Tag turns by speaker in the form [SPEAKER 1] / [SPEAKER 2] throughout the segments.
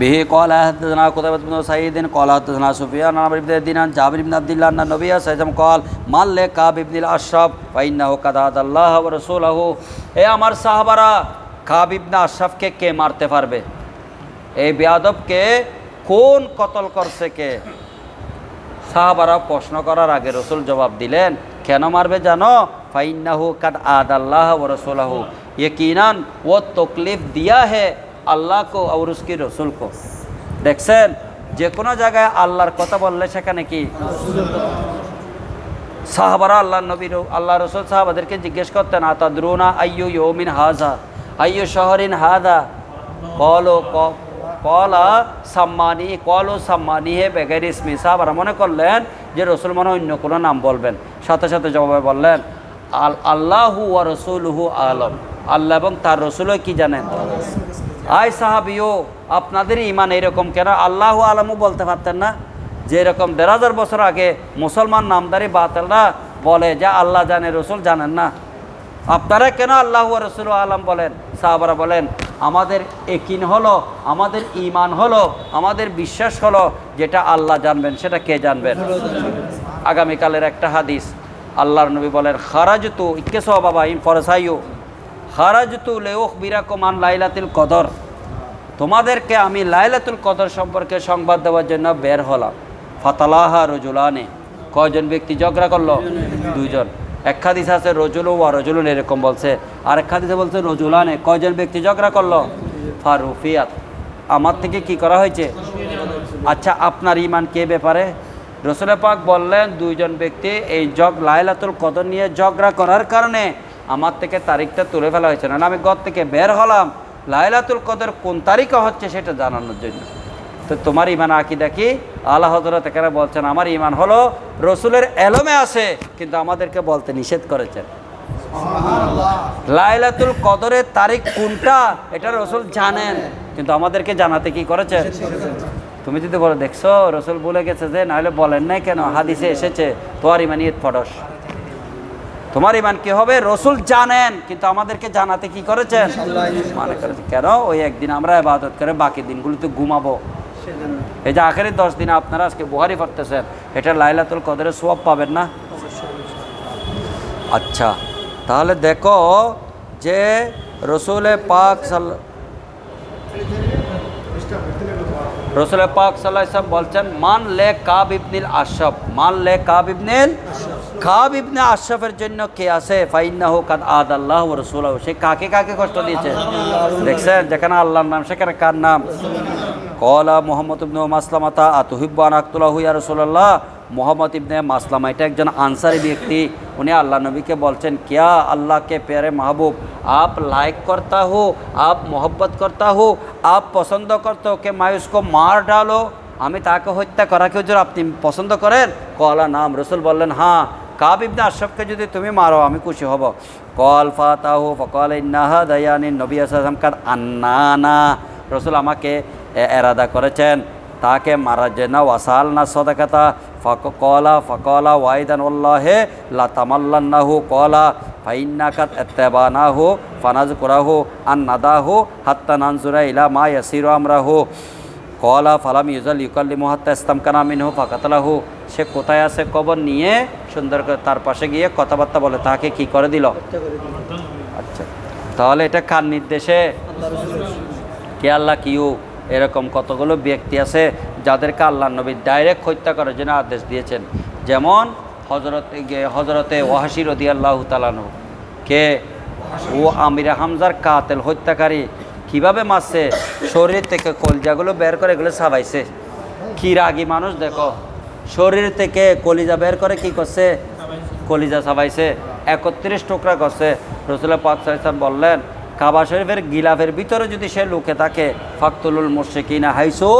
[SPEAKER 1] বিহি কল আহতনা কুতাবত বিন সাইদ কল আহতনা সুফিয়ান আন আবি দিন আন জাবির ইবনে আব্দুল্লাহ আন নবী সাইদম কল মাল্লে কাব ইবনে আশরাফ ফাইন্নাহু কাদাত আল্লাহ রসুল রাসূলুহু এ আমার সাহাবারা কাব ইবনে আশরাফকে কে মারতে পারবে? এই বিয়াদবকে কোন কতল করছে কে? সাহাবারা প্রশ্ন করার আগে রসুল জবাব দিলেন, কেন মারবে জানো? ফাইন্নাহু কাদ আদ আল্লাহ ওয়া রাসূলুহু। ইয়াকিনান, ও তকলিফ দিয়া হে আল্লাহ কো আর রসুল কো। দেখছেন? যে কোনো জায়গায় আল্লাহর কথা বললে সেখানে কি? সাহাবারা আল্লাহ নবীর আল্লাহ রসুল সাহাবাদেরকে জিজ্ঞেস করতেন আতা দ্রুনা আইয়ু ইয়মিন হাজা আইয়ু শহরিন হাদা কলো কলা সাম্মানি কলো সাম্মানি হে বেগের ইসমি। সাহাবারা মনে করলেন যে রসুল মনে অন্য কোনো নাম বলবেন। সাথে সাথে জবাবে বললেন আল আল্লাহু আর রসুলহু আলম। আল্লাহ এবং তার রসুলও কি জানেন? আয় সাহাবিও, আপনাদের ইমান এরকম কেন? আল্লাহ আলমও বলতে পারতেন না। যে এরকম দেড় হাজার বছর আগে মুসলমান নামদারি বাতেলরা বলে যে আল্লাহ জানে, রসুল জানেন না। আপনারা কেন আল্লাহ রসুল আলম বলেন? সাহাবারা বলেন, আমাদের একিন হলো, আমাদের ইমান হলো, আমাদের বিশ্বাস হলো যেটা আল্লাহ জানবেন, সেটা কে জানবেন? আগামীকালের একটা হাদিস, আল্লাহর নবী বলেন, খারাজতু ইকেস বাবা, ইন ফরসাইও খারাজতু লেউখ বিরাকমান লাইলাতুল কদর। তোমাদেরকে আমি লাইলাতুল কদর সম্পর্কে সংবাদ দেওয়ার জন্য বের হলাম। ফাতালাহা রজুলানে। কয়জন ব্যক্তি ঝগড়া করল? দুইজন। এক হাদিস আছে, রজুলু ওয়া রজুলুন এরকম বলছে। আর এক হাদিসে বলছে, রজুলানে কয়জন ব্যক্তি ঝগড়া করল? ফারুফিয়াত। আমার থেকে কি করা হয়েছে? আচ্ছা আপনার ইমান কে ব্যাপারে? রসুল পাক বললেন, দুইজন ব্যক্তি এই জগ লাইলাতুল কদর নিয়ে ঝগড়া করার কারণে আমার থেকে তারিখটা তুলে ফেলা হয়েছে। না আমি ঘর থেকে বের হলাম। লাইলাতুল কদর কোন তারিখে হচ্ছে সেটা জানানোর জন্য। তো তোমার ইমান আকিদা কি? আল্লাহ হজরত এখানে বলছেন আমার ইমান হলো রসুলের এলমে আছে কিন্তু আমাদেরকে বলতে নিষেধ করেছেন। লাইলাতুল কদরের তারিখ কোনটা এটা রসুল জানেন কিন্তু আমাদেরকে জানাতে কি করেছেন? তুমি যদি বলো দেখছ রসুল বলে গেছে যে নাহলে বলেন নাই কেন? হাদিসে এসেছে তোমার ইমান ইয়ে ফডস তোমার ইমান কি হবে? রসুল জানেন কিন্তু আমাদেরকে জানাতে কি করেছেন মানে করেছে কেন? ওই একদিন আমরা ইবাদত করে বাকি দিনগুলোতে ঘুমাবো। এই যে আখেরি দশ দিন আপনারা আজকে বুহারি পড়তেছেন এটা লাইলাতুল কদরের সোয়াব পাবেন না? আচ্ছা তাহলে দেখো যে রসুলে পাক সাল রসুল পাক সাল্লাম বলছেন মান লে কাব ইবনিল আশরফ। মান লে কাব ইবনিল কাব ইবনে আশরফের জন্য কে আছে ফাইন্না হোক আদ আল্লাহ ও রসুল সে কাকে কাকে কষ্ট দিয়েছে দেখছেন যেখানে আল্লাহর নাম সেখানে কার নাম কলা মোহাম্মদ ইবনে মাসলামাতা আতুহিব্বান আক্তুল্লাহ ইয়া রসুল্লাহ মোহাম্মদ ইবনে মাসলামা এটা একজন আনসারি ব্যক্তি উনি আল্লাহ নবীকে বলছেন क्या अल्लाह के प्यारे महबूब आप लाइक करता हो आप मोहब्बत करता हो आप পছন্দ করতে हो कि मैं उसको मार डालो আমি তাকে হত্যা করাকে হুজুর আপনি পছন্দ করেন কলা নাম রসুল বললেন হ্যাঁ কাব ইবনে আশরফকে যদি তুমি মারো, আমি খুশি হব। কল ফাতাহু ফকল ইন্নাহা নবী আসাম কাদ, আন্নানা। রসুল আমাকে এরাদা করেছেন। তাকে মারার জন্য ওয়াসাল না সদাকাতা, ফক, কলা, ফকলা ওয়াইদান উল্লাহে লাতামাল্লান্নাহু কলা ফাইন্নাকাত এত্তেবানাহু ফানাজ কুরাহু আন নাদাহু হাত্তা নানজুরা ইলা মা ইয়াসিরু আমরাহু। কলা ফালাম ইউজাল ইউকাল্লিমু হাত্তা ইসলাম কানা মিনহু, ফাকাতালাহু। সে কোথায় আছে কবর নিয়ে সুন্দর করে তার পাশে গিয়ে কথাবার্তা বলে, তাকে কি করে দিল? আচ্ছা তাহলে এটা কার নির্দেশে? কে আল্লাহ কিউ এরকম কতগুলো ব্যক্তি আছে যাদেরকে আল্লাহ নবী ডাইরেক্ট হত্যা করার জন্য আদেশ দিয়েছেন। যেমন হজরত হজরতে ওয়াহাসি রদি আল্লাহ তালানু কে? ও আমিরা হামজার কাতেল হত্যাকারী। কীভাবে মারছে? শরীর থেকে কলজাগুলো বের করে এগুলো সাবাইছে কি রাগি মানুষ দেখো। শরীর থেকে কলিজা বের করে কি করছে? কলিজা সাবাইছে একত্রিশ টুকরা করছে। রসুল্লাহ পাক সাহেব বললেন, কাবা শরীফের গিলাফের ভিতরে যদি সে লুকে থাকে, ফাকতুলুল মুর্শিকিনা হাইসো,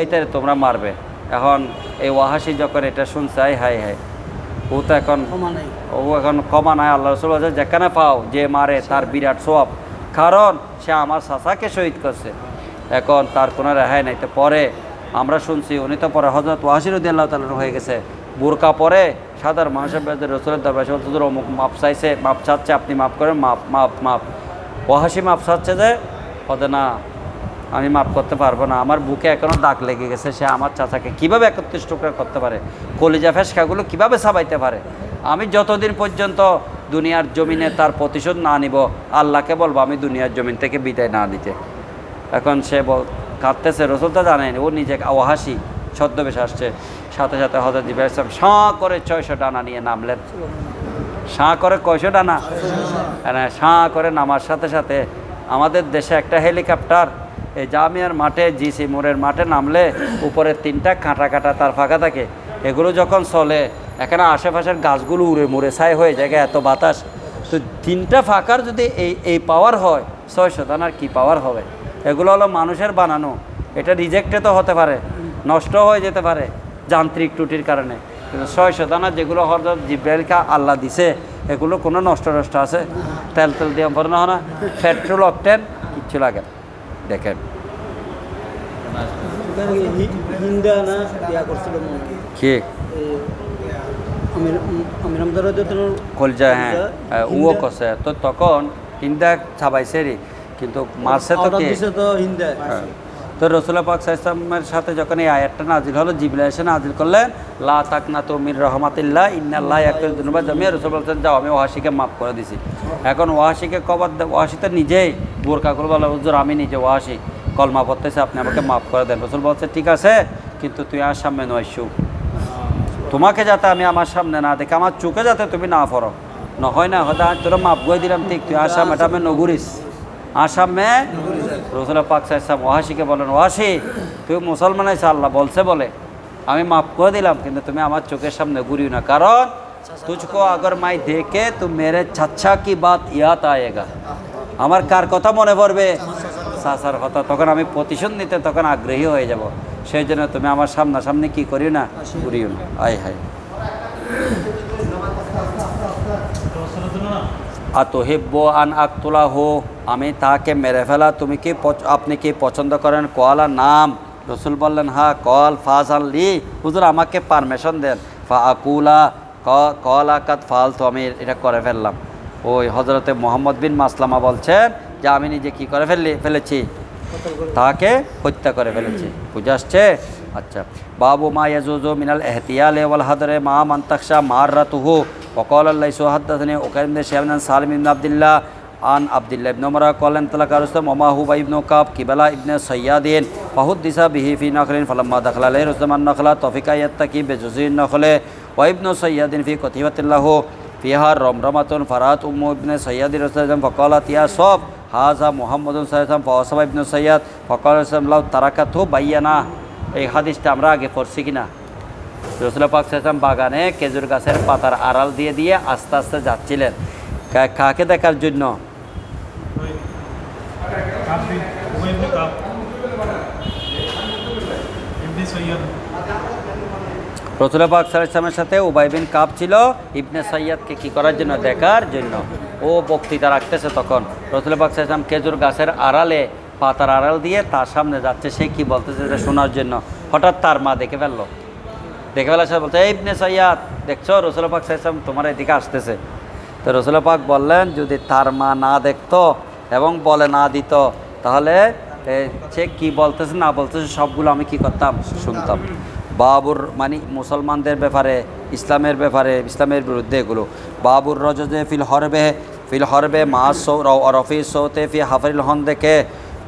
[SPEAKER 1] এইটারে তোমরা মারবে। এখন এই ওয়াহাসি যখন এটা শুনছে আই হাই হাই ও তো এখন ও এখন ক্ষমা নাই, আল্লাহ রসুল যেখানে পাও, যে মারে তার বিরাট সোয়াব। কারণ সে আমার চাচাকে শহীদ করছে। এখন তার কোনো রেহাই নাই। তো পরে আমরা শুনছি উনি তো পরে হজরত ওয়াসির আল্লাহ তালন হয়ে গেছে। বোরকা পরে সাধারণ মানুষের বিরুদ্ধে রসুলের দরবার বলছে অমুক মাপ চাইছে, মাপ চাচ্ছে, আপনি মাপ করেন, মাপ মাপ মাপ। ওয়াহাসি মাপ চাচ্ছে যে হতে না, আমি মাফ করতে পারব না। আমার বুকে এখনও দাগ লেগে গেছে, সে আমার চাচাকে কীভাবে একত্রিশ টুকরা করতে পারে? কলিজা ফেসকাগুলো কীভাবে সাবাইতে পারে? আমি যতদিন পর্যন্ত দুনিয়ার জমিনে তার প্রতিশোধ না নিব, আল্লাহকে বলব আমি দুনিয়ার জমিন থেকে বিদায় না দিতে এখন সে বল কাঁদতেছে রসুল তো জানেন, ও নিজে ওহাসি ছদ্মবেশ আসছে। সাথে সাথে হজরত জিবাহ ইসলাম সাঁ করে ছয়শো ডানা নিয়ে নামলেন। সাঁ করে কয়শো ডানা? হ্যাঁ সাঁ করে নামার সাথে সাথে আমাদের দেশে একটা হেলিকপ্টার, এই জামিয়ার মাঠে, জিসি মোড়ের মাঠে নামলে উপরে তিনটা কাঁটা কাঁটা তার ফাঁকা থাকে। এগুলো যখন চলে, এখানে আশেপাশের গাছগুলো উড়ে মুড়ে ছাই হয়ে যায়, এত বাতাস। তো তিনটা ফাঁকার যদি এই এই পাওয়ার হয় ছয় শতানার কী পাওয়ার হবে? এগুলো হলো মানুষের বানানো। এটা রিজেক্টে তো হতে পারে নষ্ট হয়ে যেতে পারে যান্ত্রিক ত্রুটির কারণে। কিন্তু ছয় শতানা যেগুলো হজরত জিব্রাইলকে আল্লাহ দিছে এগুলো কোনো নষ্ট নষ্ট আছে? তেল তেল দিয়ে ভরানো হয় না। পেট্রোল অকটেন কিচ্ছু লাগে দেখেন।
[SPEAKER 2] কি? হিন্দা
[SPEAKER 1] কলজা হ্যাঁ। উও কষে তো তখন ইন্দা ছাবাইছে রে। কিন্তু মারছে তো কে?
[SPEAKER 2] তো হিন্দা।
[SPEAKER 1] হ্যাঁ। তো রসুল্লাহ পাক সাইসলামের সাথে যখন এই আয়াতটা নাজিল হলো জিবলা এসে নাজিল করলেন লা তাক না তো মির রহমাতিল্লাহ ইন্নাল্লাহ একটু দুনুবা জমিয়ে রসুল বলছেন যাও আমি ওয়াসিকে মাফ করে দিছি। এখন ওয়াসিকে কবার ওয়াসি তো নিজেই বোরকা করে বলে হুজুর আমি নিজে ওয়াসি কলমা পড়তেছে আপনি আমাকে মাফ করে দেন। রসুল বলছে ঠিক আছে কিন্তু তুই আর সামনে নয় শু তোমাকে যাতে আমি আমার সামনে না দেখে আমার চোখে যাতে তুমি না পড়ো। নহয় না হয়তো তোরা মাপ গই দিলাম ঠিক তুই আসাম এটা আমি নগুরিস। আসামে রসুল পাক সাহেব ওহাসিকে বলেন ওহাসি তুই মুসলমান আছে আল্লাহ বলছে বলে। আমি মাফ করে দিলাম, কিন্তু তুমি আমার চোখের সামনে ঘুরিও না। কারণ তুঝকো আগর মাই দেখে তো মেরে ছাচ্ছা কি বাত ইয়াত আয়েগা। আমার কার কথা মনে পড়বে? সাসার কথা, তখন আমি প্রতিশোধ নিতে তখন আগ্রহী হয়ে যাব। সেই জন্য তুমি আমার সামনাসামনি কি করিও না, ঘুরিও না। আয়, হায়। আতহিব্ব আন আকতুলা হো আমি তাকে মেরে ফেলা তুমি কি পছ- আপনি কি পছন্দ করেন কলা নাম রসুল বললেন হ্যাঁ কল ফাজ লি হুজুর আমাকে পারমিশন দেন ফা আকুলা ক- কল আকাত ফাল তো আমি এটা করে ফেললাম ওই হজরতে মোহাম্মদ বিন মাসলামা বলছেন যে আমি নিজে কি করে ফেললি ফেলেছি তাকে হত্যা করে ফেলেছে বুঝে আসছে আচ্ছা বাবু মা ইয়াজুজু মিনাল এহতিয়াল ওয়াল হাদরে মা মান্তাকশা মার রাতুহু وقال الله سوحدثني وكرم شيخنا سالم بن عبد الله আন আবদুল্লাহ ইবনে মরা কলেন তালাকা রুস্তম ওমা হুবা ইবনে কাব, কিবালা ইবনে সৈয়াদিন, ফাহুদ্দিসা বিহি ফি নখলিন, ফালাম্মা দাখলা আলহ রুস্তমান নখলা, তফিকা ইয়াত্তাকি বেজুজিন নখলে ওয়াইবনু সৈয়াদিন ফি কথিবাতিল্লাহ ফিহার রমরমাতুন, ফারাত উম্মু ইবনে সৈয়াদিন রুস্তম ফকলাত ইয়া সব হাজা মোহাম্মদ সাইসলাম ফাওয়াসাবা ইবনু সৈয়াদ, ফকল ইসলাম তারাকাথু বাইয়ানা, এই হাদিসটা আমরা আগে পড়ছি কিনা? রসুল পাক সাইসলাম বাগানে খেজুর গাছের পাতার আড়াল দিয়ে দিয়ে আস্তে আস্তে যাচ্ছিলেন। কাকে দেখার জন্য?
[SPEAKER 3] কাপ বিন উবাই ইবনে সৈয়দ
[SPEAKER 1] রসুল পাক সাথে উবাই বিন কাপ ছিল। ইবনে সৈয়দকে কি করার জন্য দেখার জন্য। ও বক্তৃতা রাখতেছে তখন। রসুল পাক সাল্লাম খেজুর গাছের আড়ালে পাতার আড়াল দিয়ে তার সামনে যাচ্ছে। সে কি বলতেছে এটা শোনার জন্য। হঠাৎ তার মা দেখে ফেলল। দেখে ফেলার সাথে বলছে ইবনে সৈয়াদ, দেখছ? রসুল পাক সাল্লাম তোমার এদিকে আসতেছে। তো রসুল পাক বললেন, যদি তার মা না দেখতো এবং বলে, না দিত তাহলে সে কি বলতেছে, না বলতেছে, সবগুলো আমি কি করতাম? শুনতাম। বাবুর মানে মুসলমানদের ব্যাপারে, ইসলামের ব্যাপারে, ইসলামের বিরুদ্ধে এগুলো। বাবুর রজজে ফিল হরবে ফিল হরবে মা সৌ রফি সৌতে ফি হাফরিল হন দেখে।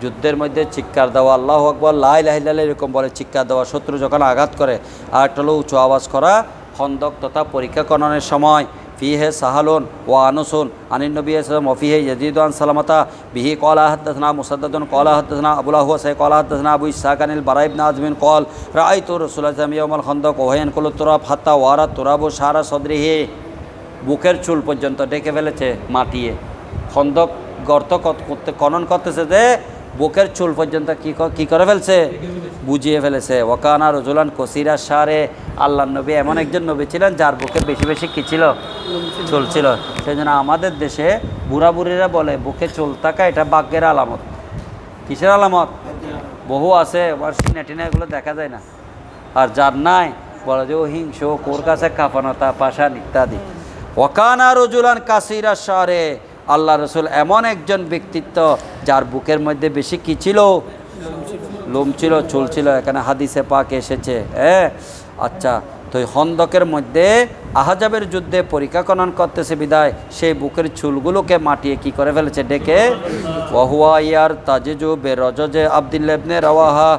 [SPEAKER 1] যুদ্ধের মধ্যে চিৎকার দেওয়া, আল্লাহ আকবর লাই লাহিল্লাহ এরকম বলে চিৎকার দেওয়া, শত্রু যখন আঘাত করে, আর একটা হলো উঁচু আওয়াজ করা, খন্দক তথা পরীক্ষা সময় ফিহে সাহালুন ও আনুসুন আনিন নবী ইসলাম ওফিহে ইয়াজিদান সালামতা বিহি কলা হাদ্দাসনা মুসাদ্দাদুন কলা হাদ্দাসনা আবুল্লাহ হুসাই কলা হাদ্দাসনা আবু ইসাক আনিল বারাইব নাজমিন কল রাই তো রসুল্লাহ ইয়ামাল খন্দক ওহেন কল তুরাব হাত্তা ওয়ারা তুরাবু সারা সদরিহি বুকের চুল পর্যন্ত ডেকে ফেলেছে মাটিয়ে। খন্দক গর্ত করতে খনন করতেছে যে বুকের চুল পর্যন্ত কি ক- করে ফেলছে? বুঝিয়ে ফেলেছে। ওকানা রজুলান কসিরা সারে আল্লাহ নবী এমন একজন নবী ছিলেন যার বুকে বেশি বেশি কী ছিল? চুল ছিল। সেই জন্য আমাদের দেশে বুড়া বুড়িরা বলে, বুকে চুল থাকা এটা ভাগ্যের আলামত। কিসের আলামত? বহু আছে, আবার সিনে টিনে এগুলো দেখা যায় না। আর যার নাই, বলে যে ও হিংস কোর কাছে কাপানতা পাশান ইত্যাদি। ওকানা রজুলান কাসিরা শহরে আল্লাহ রসুল এমন একজন ব্যক্তিত্ব যার বুকের মধ্যে বেশি কি ছিল? লোম ছিল, চুল ছিল, এখানে হাদিসে পাক এসেছে। হ্যাঁ আচ্ছা তো হন্দকের মধ্যে আহাজাবের যুদ্ধে পরীক্ষা খনন করতেছে বিদায়, সেই বুকের চুলগুলোকে মাটিয়ে কি করে ফেলেছে? ডেকে ওহুয়া ইয়ার তাজেজু বে রজজে আবদুল্লাবনে রওয়াহা।